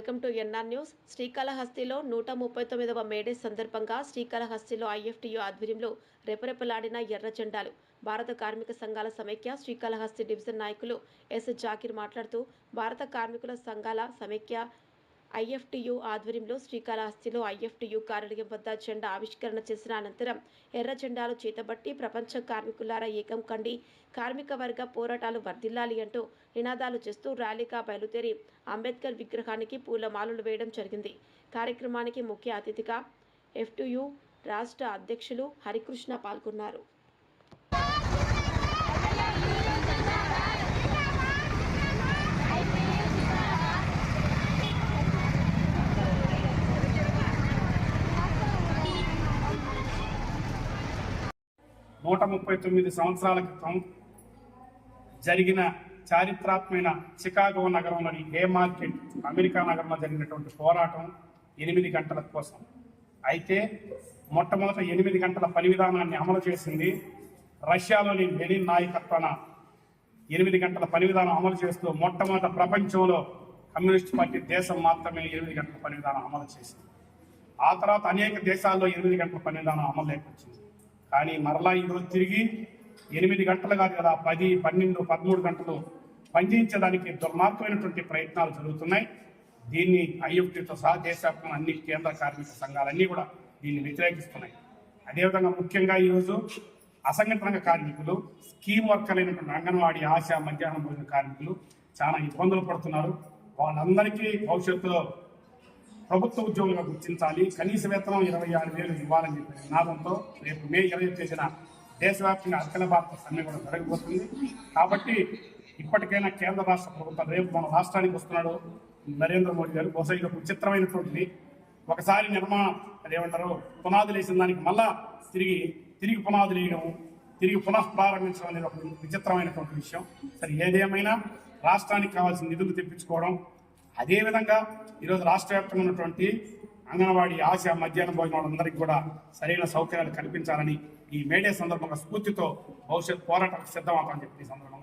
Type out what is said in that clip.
Welcome to N R news. శ్రీకాళహస్తిలో నూట ముప్పై తొమ్మిదవ మేడే సందర్భంగా శ్రీకాళహస్తిలో ఐఎఫ్టీయూ ఆధ్వర్యంలో రెపరెపలాడిన ఎర్ర జెండాలు. భారత కార్మిక సంఘాల సమైక్య శ్రీకాళహస్తి డివిజన్ నాయకులు ఎస్ జాకిర్ మాట్లాడుతూ భారత కార్మికుల సంఘాల సమైక్య ఐఎఫ్టియు ఆధ్వర్యంలో శ్రీకాళహస్తిలో ఐఎఫ్టియు కార్యాలయం వద్ద జెండా ఆవిష్కరణ చేసిన అనంతరం ఎర్ర జెండాలు చేతబట్టి ప్రపంచ కార్మికులారా ఏకం కండి. కార్మిక వర్గ పోరాటాలు వర్ధిల్లాలి అంటూ నినాదాలు చేస్తూ ర్యాలీగా బయలుదేరి అంబేద్కర్ విగ్రహానికి పూలమాలలు వేయడం జరిగింది. కార్యక్రమానికి ముఖ్య అతిథిగా ఎఫ్టియు రాష్ట్ర అధ్యక్షులు హరికృష్ణ పాల్గొన్నారు. నూట ముప్పై తొమ్మిది సంవత్సరాల క్రితం జరిగిన చారిత్రాత్మైన చికాగో నగరంలోని ఏ మార్కెట్ అమెరికా నగరంలో జరిగినటువంటి పోరాటం ఎనిమిది గంటల కోసం. అయితే మొట్టమొదట ఎనిమిది గంటల పని విధానాన్ని అమలు చేసింది రష్యాలోని లెనిన్ నాయకత్వాన. ఎనిమిది గంటల పని విధానం అమలు చేస్తూ మొట్టమొదట ప్రపంచంలో కమ్యూనిస్ట్ పార్టీ దేశం మాత్రమే ఎనిమిది గంటల పని విధానం అమలు చేసింది. ఆ తర్వాత అనేక దేశాల్లో ఎనిమిది గంటల పని విధానం అమలు లేకొచ్చింది. కానీ మరలా ఈరోజు తిరిగి ఎనిమిది గంటలు కాదు కదా పది పన్నెండు పదమూడు గంటలు పనిచేయించడానికి దుర్మార్గమైనటువంటి ప్రయత్నాలు జరుగుతున్నాయి. దీన్ని ఐఎఫ్టీతో సహా దేశవ్యాప్తంగా అన్ని కేంద్ర కార్మిక సంఘాలన్నీ కూడా దీన్ని వ్యతిరేకిస్తున్నాయి. అదేవిధంగా ముఖ్యంగా ఈరోజు అసంఘటిత రంగ కార్మికులు స్కీమ్ వర్కర్లైనటువంటి అంగన్వాడీ ఆశా మధ్యాహ్నం భోజన కార్మికులు చాలా ఇబ్బందులు పడుతున్నారు. వాళ్ళందరికీ భవిష్యత్తులో ప్రభుత్వ ఉద్యోగులుగా గుర్తించాలి. కనీస వేతనం ఇరవై ఆరు వేలు ఇవ్వాలని చెప్పిన నినాదంతో రేపు మే ఇరవై చేసిన దేశవ్యాప్తంగా అఖిల భారత సమ్మె కూడా జరగబోతుంది. కాబట్టి ఇప్పటికైనా కేంద్ర రాష్ట్ర ప్రభుత్వం రేపు మన రాష్ట్రానికి వస్తున్నాడు. నరేంద్ర మోడీ గారు బహుశా ఇది ఒక విచిత్రమైనటువంటిది. ఒకసారి నిర్మాణం అదేమంటారు? పునాదులు వేసిన దానికి మళ్ళా తిరిగి తిరిగి పునాదులు వేయడం తిరిగి పునః ప్రారంభించడం అనేది ఒక విచిత్రమైనటువంటి విషయం. సరే ఏదేమైనా రాష్ట్రానికి కావాల్సిన నిధులు తెప్పించుకోవడం అదేవిధంగా ఈరోజు రాష్ట్ర వ్యాప్తంగా ఉన్నటువంటి అంగన్వాడీ ఆశ మధ్యాహ్న భోజనాలందరికీ కూడా సరైన సౌకర్యాలు కల్పించాలని ఈ మేడే సందర్భంగా స్ఫూర్తితో భవిష్యత్ పోరాటానికి సిద్ధమవుతామని చెప్పి ఈ సందర్భంగా